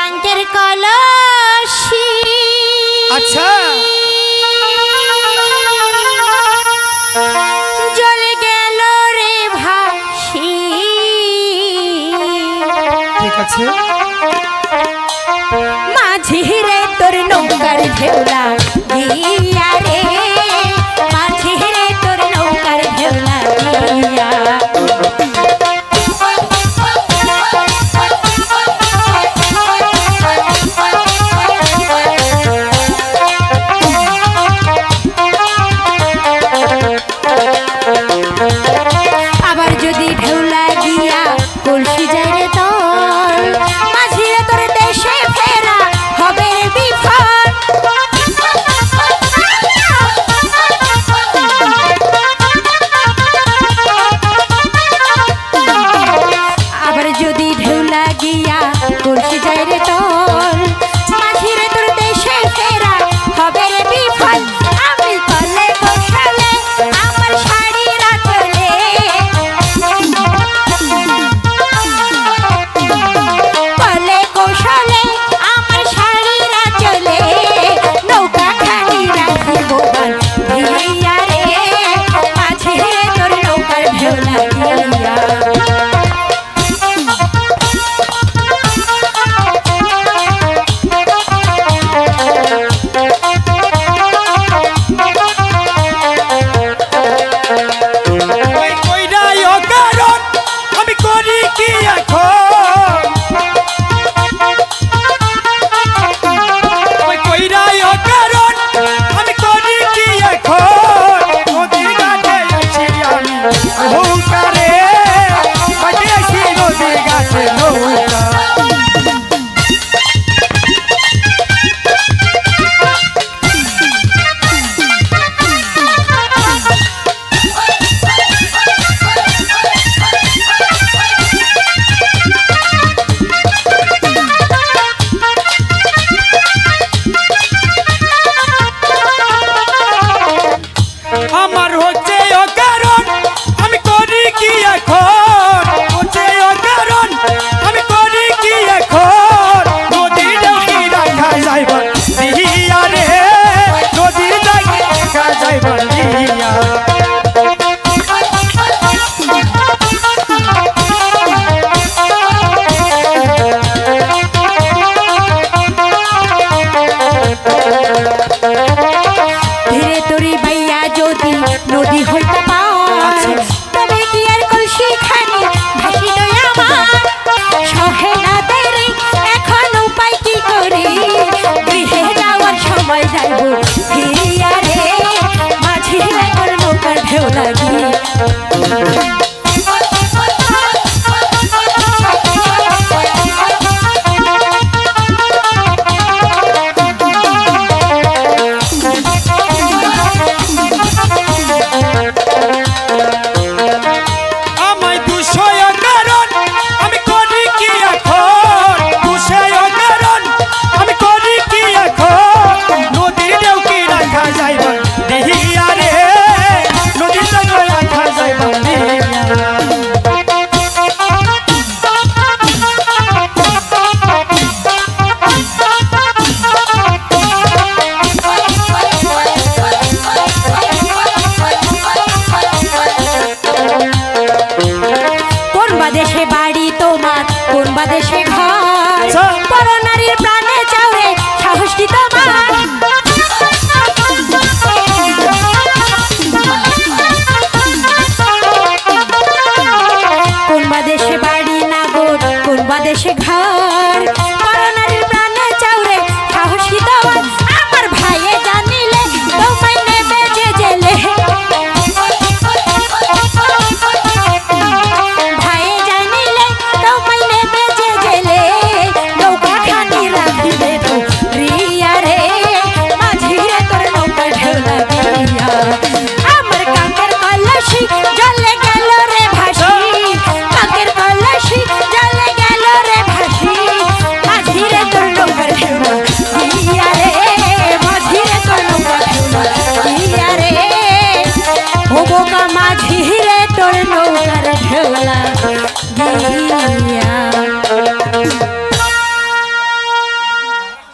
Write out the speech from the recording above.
শশাঙ্কের কলসি। আচ্ছা। গেল রে ভাসি। মাঝি রে তোর নৌকার ঢেউলা তুলসী রে। বসে নদী গাছে নৌকা লাগি। মাঝিরে তোর নৌকার ঢেউলা গিয়া